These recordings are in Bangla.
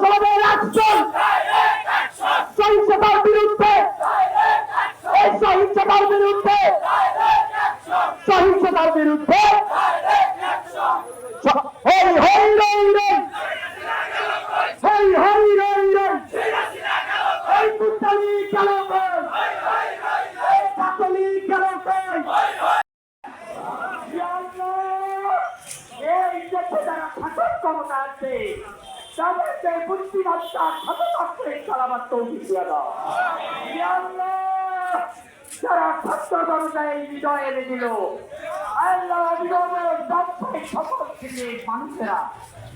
ছাত্রসমাজের অ্যাকশন সহিংসতার বিরুদ্ধে, এই সহিংসতার বিরুদ্ধে সহিংসতার বিরুদ্ধে, হই হই, রই রই, হই হই, রই রই, এই ক্ষমতা আছে তাদেরকে বুদ্ধিমত্তা ক্ষমতাকে চালাবার তৌফিক দিয়ে দাও! যারা ছাত্র জনতায় হৃদয় এনে দিল, আল্লাহ অবিলম্বের ব্যবসায়িক সকল থেকে মানুষেরা,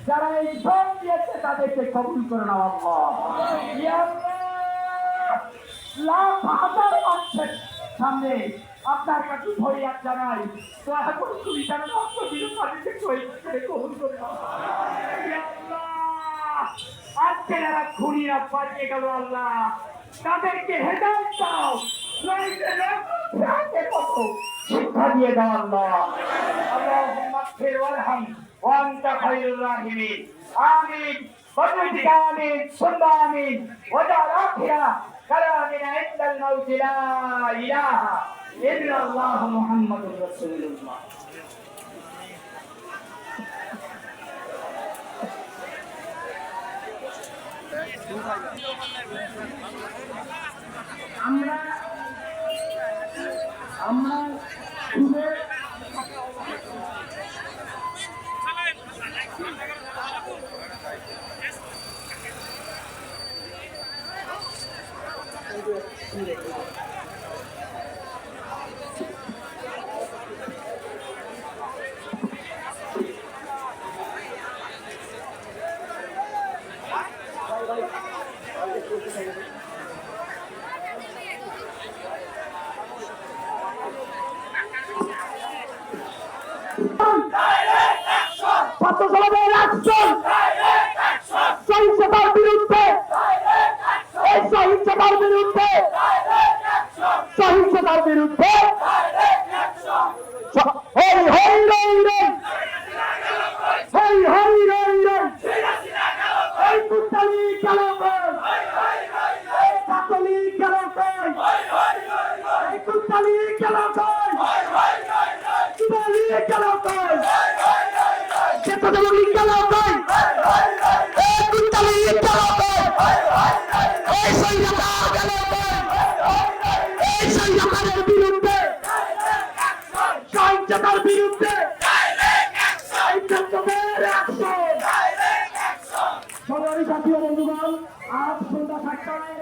যারা এই শ্রম দিয়েছে তাদেরকে কবুল করে নেওয়া! লাখ হাজার মানুষের সামনে আপনার কাছে ফরিয়াদ জানাই দয়া করে তুমি তাদেরকে শহীদ কবুল করে দাও। ইয়া আল্লাহ! আজকে যারা খুনিরা পালিয়ে গেল আল্লাহ তাদেরকে হেদায়ত দাও নইলে রক্ত কত শিক্ষা দিয়ে দাও আল্লাহ اللهم اغفر وارحم وانت خير الراحمين امين برحمتك امين ثم امين واجعل اخر كلامنا عند الموت لا اله الا الله محمد رسول الله আমরা আমরা শুধু ছাত্র সহিংসতার বিরুদ্ধে এই সহিংসতার বিরুদ্ধে। সহিংসতার বিরুদ্ধে স- হই হই রই রই হই হই রই রই এই কুত্তালি গেল কই এই কাতলি গেল কই এই কুত্তালি গেল কই কুত্তালি চেতনামূলক গেল কই এই কুত্তালি গেল কই এই সৈন্যতা গেল কই এই সৈন্যতার বিরুদ্ধে। সহিংসতার বিরুদ্ধে। ও বন্ধুগণ, আজ সন্ধ্যা সাতটায়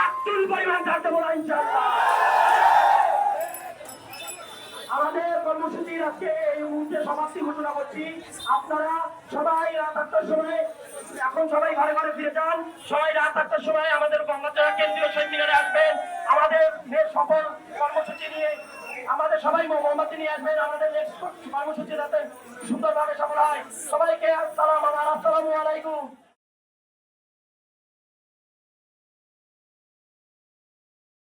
চুল পরিমাণ ছাড়তে বলা, ইনশাআল্লাহ। আমাদের কর্মসূচির আজকে এই মুহূর্তে সমাপ্তি ঘোষণা করছি। আপনারা সবাই রাত আটটার সময়, এখন সবাই ঘরে ঘরে ফিরে যান। সবাই রাত আটটার সময় আমাদের গঙ্গাচড়া কেন্দ্রীয় শহীদ মিনারে আসবেন। আমাদের সফল কর্মসূচি নিয়ে আমাদের সবাই মোহাম্মদ নিয়ে আসবেন। আমাদের next কর্মসূচি যাতে সুন্দরভাবে সফল হয়। সবাইকে